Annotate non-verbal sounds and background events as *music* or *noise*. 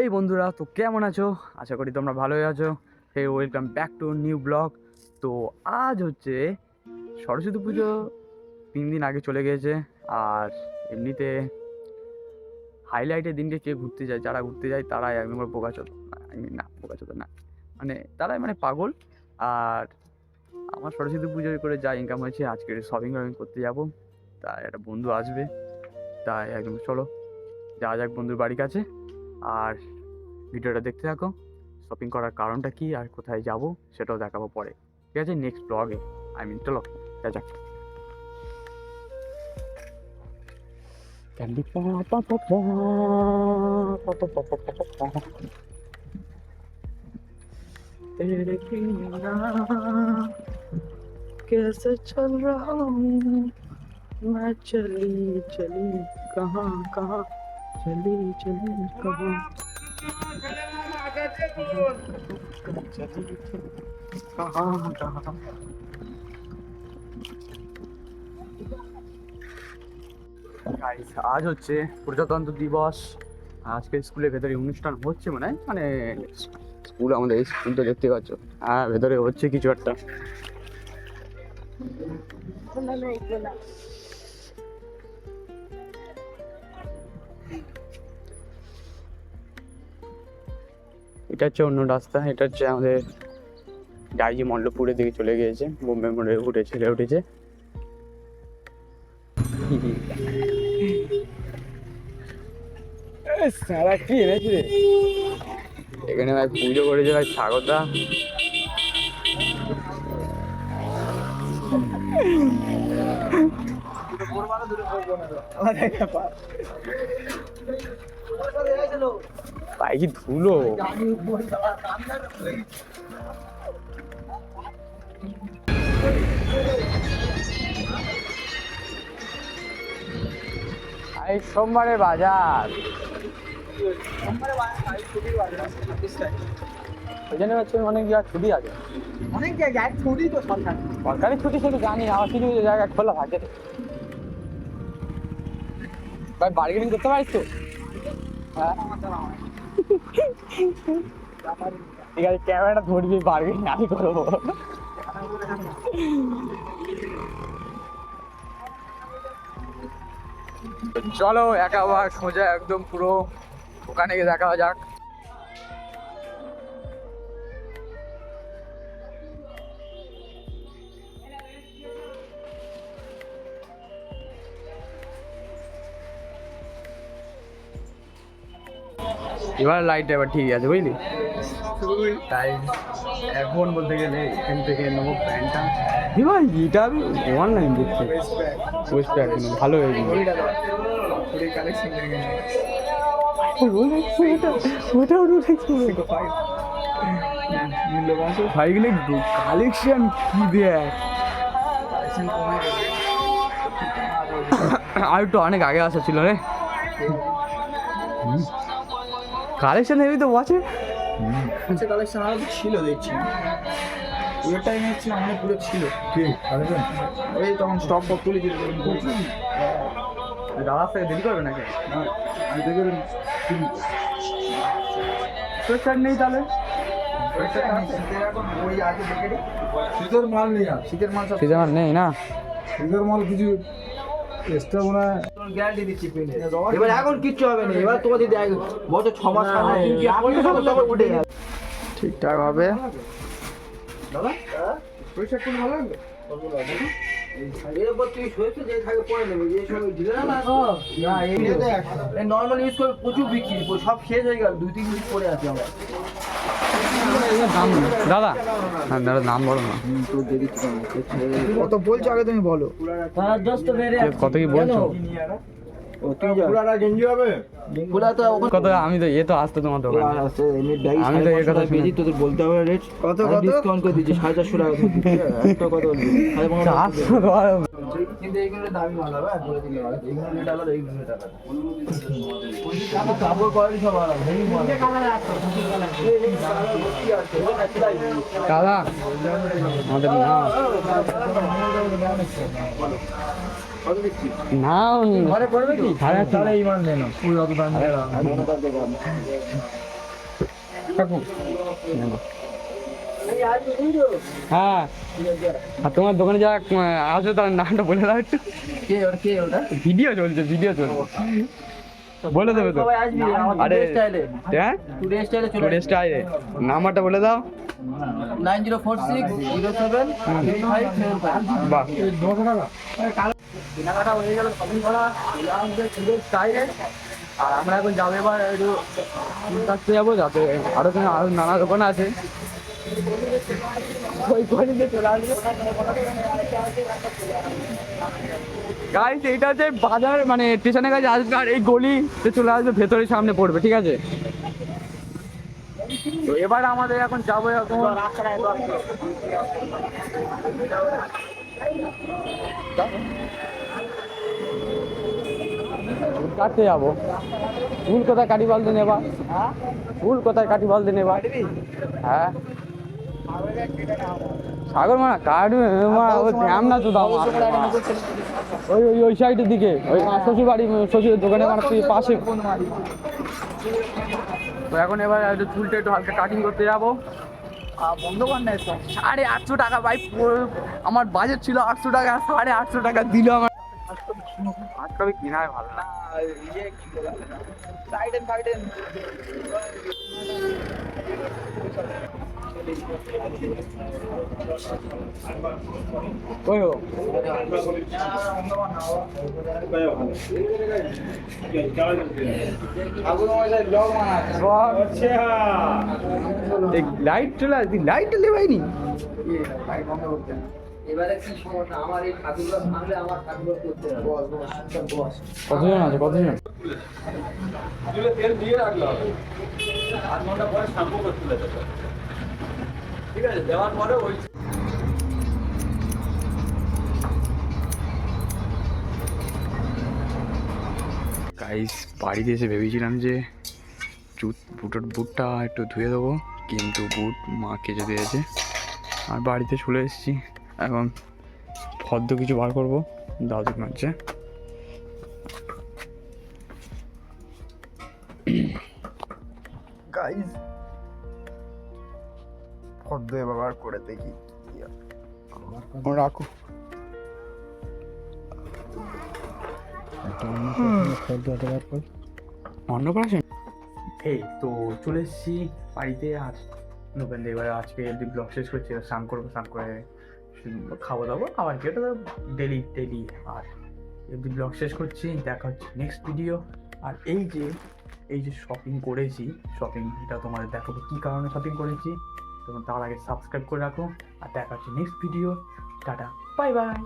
হেই বন্ধুরা, তো কেমন আছো? আশা করি তোমরা ভালোই আছো। Hey welcome back to new blog তো আজ হচ্ছে সরস্বতী পুজো। তিন দিন আগে চলে গিয়েছে। আর এমনিতে হাইলাইটের দিনকে কে ঘুরতে যায়, যারা ঘুরতে যায়, তারাই বোকাচোদ আই মিন না বোকাচোদ না। মানে তারাই মানে পাগল। আর আমার সরস্বতী পুজো করে যা ইনকাম হয়েছে আজকে শপিং টপিং করতে যাব। তাই একটা বন্ধু আসবে। তাই একদম চলো যা যাক বন্ধুর বাড়ির কাছে। আর ভিডিওটা দেখতে থাকো। শপিং করার কারণটা কি আর কোথায় যাব সেটাও দেখাবো পরে। ঠিক আছে? নেক্সট ব্লগে আই মিন চলো যাক। ক্যান্ডি तेरे कैसे चल रहा हूँ? मैं चली चली, कहाँ कहाँ? চলি চলি কবুল। আজ হচ্ছে প্রজাতন্ত্র দিবস। আজকে স্কুলের ভেতরে অনুষ্ঠান হচ্ছে মানে মানে স্কুল আমাদের স্কুল তো দেখতে পাচ্ছ। আর ভেতরে হচ্ছে কিছু একটা। এটা হচ্ছে অন্য রাস্তা এটা হচ্ছে আমাদের ডাইজি মল্লপুরের দিকে চলে গিয়েছে বোম্বে মোড়ে উঠে ছেড়ে উঠেছে। সারা কি এনেছি রে? এখানে ভাই পুজো করেছে ভাই সাগরদা ভাই কি ধুলো। এই সোমবারের বাজার। ওই জন্য হচ্ছে অনেক জায়গায় ছুটি আছে। অনেক জায়গায় ছুটি তো সরকার। সরকারি ছুটি সেটা জানি কিছু কিছু জায়গায় খোলা থাকে। ভাই বার্গেনিং করতে পারিস তো? হ্যাঁ। ঠিক আছে, ক্যামেরাটা ধরবি পারবি আমি করব। চলো, একা সোজা একদম পুরো ওখানে গিয়ে দেখা যাক। এবার লাইট এবার ঠিক আছে বুঝলি? তাই এখন বলতে গেলে এখান থেকে নেব প্যান্টটা। এবার এটা আমি অনলাইন দেখছি। ওয়েস্ট প্যান্ট ভালো ওটা ভাইগুলো কালেকশন কি দেয় আর একটু অনেক আগে আসা ছিল রে। কালেকশন হেবি তো ওয়াচে আচ্ছা কালেকশন আরও ছিল দেখছি। পুরো টাইম হচ্ছে পুরো ছিল। ওই তখন স্টক দাদা দেরি করবে নাকি? আমি দেখে সোয়েটার নেই তাহলে? শীতের মাল নেই শীতের মাল নেই না? শীতের মাল কিছু এক্সট্রা মনে হয়। গ্যারান্টি দিচ্ছি পেনে এবার এখন কিচ্ছু হবে না। এবার তোমার যদি বছর ছ মাস তখন উঠে যাবে ঠিকঠাক হবে। পয়সা কোন ভালো লাগবে? এরপর তুই শুয়েছো যে থাকে পরে নেবে যে সময় ঢিলে না না নর্মাল ইউজ করে প্রচুর বিক্রি সব শেষ হয়ে গেল। দুই তিন মিনিট পরে আছি আমরা। দাদা। হ্যাঁ দাদা নাম বলো না। কত বলছো আগে তুমি বলো। কত কি বলছো? পুরাটা গেঞ্জি হবে? পুরা তো কত? আমি তো এ তো আসতো তোমার দোকানে। আমি আমি তো এই কথা শুনি। তোদের বলতে হবে রেট। কত, কত? ডিসকাউন্ট করে দিচ্ছি সাড়ে চারশো টাকা *laughs* একটা বলবি টাকা করে চারশো টাকা। কিন্তু এইগুলো দামি মাল হবে আর বলে দিলে এইগুলো রেট আলাদা এইগুলো রেট আলাদা কাপড় কোয়ালিটি সব আলাদা হেভি মাল দাদা আমাদের না। না ঘরে হ্যাঁ আর তোমার দোকানে যা আসবে তার নামটা বলে দাও একটু ভিডিও চলছে ভিডিও চলছে বলে দেবে তো। আরে স্টাইলে হ্যাঁ? টুডে স্টাইলে চলে টুডে স্টাইলে নাম্বারটা বলে দাও। Nine zero four six zero seven five seven five. বাহ। কেনাকাটা হয়ে গেল শপিং করা টুডে স্টাইলে আর আমরা এখন যাব এবার একটু কাটতে যাব যাতে আরও এখানে আরও নানা দোকান আছে। গাইস এইটা হচ্ছে বাজার মানে স্টেশনের কাছে আসবে আর এই গলিতে চলে আসবে ভেতরে সামনে পড়বে ঠিক আছে? তো এবার আমাদের এখন যাব এখন। কাটতে যাব। চুল কোথায় কাটি বলতে নেবা। চুল কোথায় কাটি বলতে নেবা। হ্যাঁ। সাগর মারা কাটবে মারা ও ধ্যান না তো দাও ওই ওই ওই সাইডের দিকে, ওই শ্বশুর বাড়ি শ্বশুরের দোকানে মানে তুই পাশে। তো এখন এবার একটু চুলটা একটু হালকা কাটিং করতে যাব। বন্ধ কর না। সাড়ে আটশো টাকা, ভাই আমার বাজেট ছিল আটশো টাকা, সাড়ে আটশো টাকা দিল আমার। আজকে আমি কেনাই ভালো না। সাইডেন লাইট চলে আসবি লাইট লেবাইনি এবারে কি সমস্যা আমার এই ঠাকুরগুলো ভাঙলে আমার ঠাকুরগুলো করতে হবে। বস বস আছে গাইস বাড়িতে এসে ভেবেছিলাম যে জুত বুটের বুটটা একটু ধুয়ে দেবো কিন্তু বুট মা কেচে দিয়েছে। আর বাড়িতে চলে এসেছি। এখন ফদ্দ কিছু বার করব দাদু মারছে। গাইজ ফদ্দ ব্যবহার করে দেখি রাখো। অন্নপ্রাশন এই তো চলে এসেছি বাড়িতে আর নতুন এবার আজকে ব্লগ শেষ করছি এবার স্নান করব স্নান করে খাওয়া দাওয়া আবার কি ওটা ডেলি ডেলি আর এমনি ব্লগ শেষ করছি দেখা হচ্ছে নেক্সট ভিডিও আর এই যে এই যে শপিং করেছি শপিং এটা তোমাদের দেখাবো কী কারণে শপিং করেছি? তখন তার আগে সাবস্ক্রাইব করে রাখো আর দেখা হচ্ছে next video tata bye bye